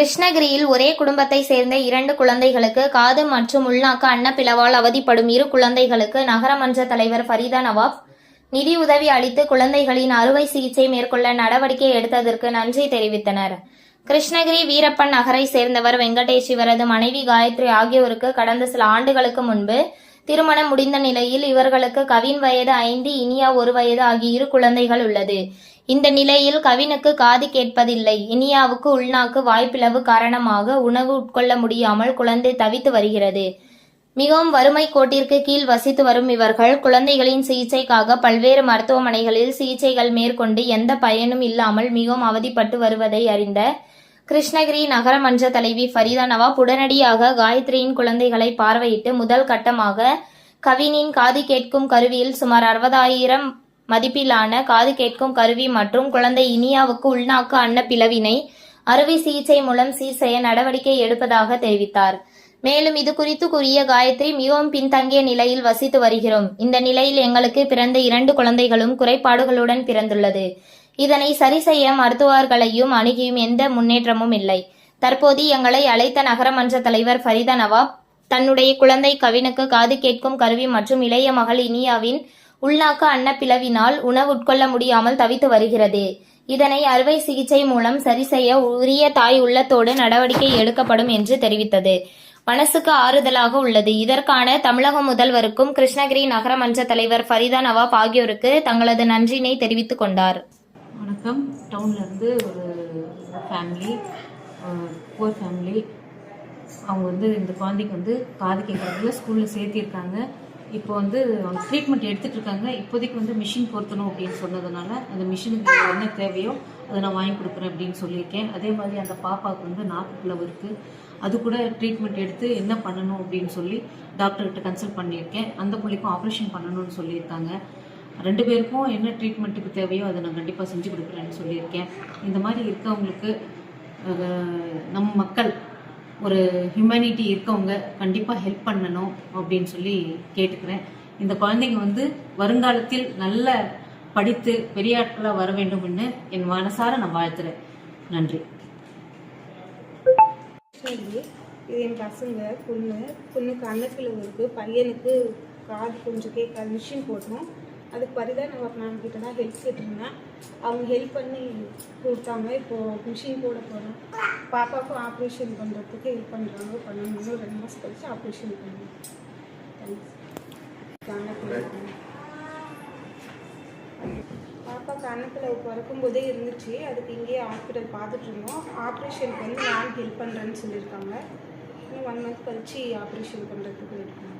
கிருஷ்ணகிரியில் ஒரே குடும்பத்தை சேர்ந்த இரண்டு குழந்தைகளுக்கு காது மற்றும் உள்நாக்கு அன்னப்பிளவால் அவதிப்படும் இரு குழந்தைகளுக்கு நகரமன்ற தலைவர் ஃபரீதா நவாப் நிதி உதவி அளித்து குழந்தைகளின் அறுவை சிகிச்சை மேற்கொள்ள நடவடிக்கை எடுத்ததற்கு நன்றி தெரிவித்தனர். கிருஷ்ணகிரி வீரப்பன் நகரை சேர்ந்தவர் வெங்கடேஷ். இவரது மனைவி காயத்ரி ஆகியோருக்கு கடந்த சில ஆண்டுகளுக்கு முன்பு திருமணம் முடிந்த நிலையில் இவர்களுக்கு கவின் வயது ஐந்து இனியா ஒரு வயது ஆகிய இரு குழந்தைகள் உள்ளது. இந்த நிலையில் கவினுக்கு காது கேட்பதில்லை. இனியாவுக்கு உள்நாக்கு வாய்ப்பிளவு காரணமாக உணவு உட்கொள்ள முடியாமல் குழந்தை தவித்து வருகிறது. மிகவும் வறுமை கோட்டிற்கு கீழ் வசித்து வரும் இவர்கள் குழந்தைகளின் சிகிச்சைக்காக பல்வேறு மருத்துவமனைகளில் சிகிச்சைகள் மேற்கொண்டு எந்த பயனும் இல்லாமல் மிகவும் அவதிப்பட்டு வருவதை அறிந்த கிருஷ்ணகிரி நகரமன்ற தலைவி ஃபரிதா நவாப் உடனடியாக காயத்ரியின் குழந்தைகளை பார்வையிட்டு முதல் கட்டமாக கவினின் காது கேட்கும் கருவியில் சுமார் அறுபதாயிரம் மதிப்பிலான காது கேட்கும் கருவி மற்றும் குழந்தை இனியாவுக்கு உள்நாக்கு அன்னப்பிளவினை அறுவை சிகிச்சை மூலம் சீர் செய்ய நடவடிக்கை எடுப்பதாக தெரிவித்தார். மேலும் இது குறித்து கூறிய காயத்ரி மிகவும் பின்தங்கிய நிலையில் வசித்து வருகிறோம். இந்த நிலையில் எங்களுக்கு பிறந்த இரண்டு குழந்தைகளும் குறைபாடுகளுடன் பிறந்துள்ளது. இதனை சரி செய்ய மருத்துவர்களையும் அணுகியும் எந்த முன்னேற்றமும் இல்லை. தற்போது எங்களை அழைத்த நகரமன்ற தலைவர் ஃபரிதா நவாப் தன்னுடைய குழந்தை கவினுக்கு காது கேட்கும் கருவி மற்றும் இளைய மகள் இனியாவின் உள்நாக்க அன்னப்பிளவினால் உணவு உட்கொள்ள முடியாமல் தவித்து வருகிறது. இதனை அறுவை சிகிச்சை மூலம் சரி செய்ய உரிய தாய் உள்ளத்தோடு நடவடிக்கை எடுக்கப்படும் என்று தெரிவித்தது. மனசுக்கு ஆறுதலாக உள்ளது. இதற்கான தமிழக முதல்வருக்கும் கிருஷ்ணகிரி நகரமன்ற தலைவர் ஃபரிதா நவாப் ஆகியோருக்கு தங்களது நன்றினை தெரிவித்துக் கொண்டார். வணக்கம். டவுன்லேருந்து ஒரு ஃபேமிலி புவர் ஃபேமிலி அவங்க வந்து இந்த குழந்தைக்கு வந்து காது கேட்குறதுல ஸ்கூலில் சேர்த்திருக்காங்க. இப்போ வந்து அவங்க ட்ரீட்மெண்ட் எடுத்துகிட்டு இருக்காங்க. இப்போதைக்கு வந்து மிஷின் பொருத்தணும் அப்படின்னு சொன்னதுனால அந்த மிஷினுக்கு என்ன தேவையோ அதை நான் வாங்கி கொடுக்குறேன் அப்படின்னு சொல்லியிருக்கேன். அதே மாதிரி அந்த பாப்பாவுக்கு வந்து நாக்குப்பிளவு இருக்குது அது கூட ட்ரீட்மெண்ட் எடுத்து என்ன பண்ணணும் அப்படின்னு சொல்லி டாக்டர்கிட்ட கன்சல்ட் பண்ணியிருக்கேன். அந்த பிள்ளைக்கும் ஆப்ரேஷன் பண்ணணும்னு சொல்லியிருக்காங்க. ரெண்டு பேருக்கும் என்ன ட்ரீட்மெண்ட்டுக்கு தேவையோ அதை நான் கண்டிப்பாக செஞ்சு கொடுக்குறேன்னு சொல்லியிருக்கேன். இந்த மாதிரி இருக்கவங்களுக்கு நம்ம மக்கள் ஒரு ஹியூமனிட்டி இருக்கவங்க கண்டிப்பாக ஹெல்ப் பண்ணணும் அப்படின்னு சொல்லி கேட்டுக்கிறேன். இந்த குழந்தைங்க வந்து வருங்காலத்தில் நல்ல படித்து பெரிய ஆட்களாக வர வேண்டும்னு என் மனசார நான் வாழ்த்துறேன். நன்றி. சரி இது என் பசங்க பொண்ணு பொண்ணுக்கு அன்னப்பிளவு இருக்குது பையனுக்கு காது கொஞ்சம் கேட்காது மிஷின் போட்டோம் அதுக்கு பரிதான் நான் மேம் கிட்ட தான் ஹெல்ப் கேட்டிருந்தேன். அவங்க ஹெல்ப் பண்ணி கொடுத்தாங்க இப்போது மிஷின் போட போகிறோம் பாப்பாவுக்கும் ஆப்ரேஷன் பண்ணுறதுக்கு ஹெல்ப் பண்ணுறாங்க பண்ணணும். ரெண்டு மாதம் கழிச்சு ஆப்ரேஷன் பண்ணணும். தேங்க்ஸ் பாப்பாவுக்கு அன்னப்பிளவு பிறக்கும்போதே இருந்துச்சு. அதுக்கு இங்கேயே ஹாஸ்பிட்டல் பார்த்துட்டு இருந்தோம். ஆப்ரேஷனுக்கு வந்து நான் ஹெல்ப் பண்ணுறேன்னு சொல்லியிருக்காங்க. இன்னும் ஒன் மந்த் கழிச்சு ஆப்ரேஷன் பண்ணுறதுக்கு இருக்கணும்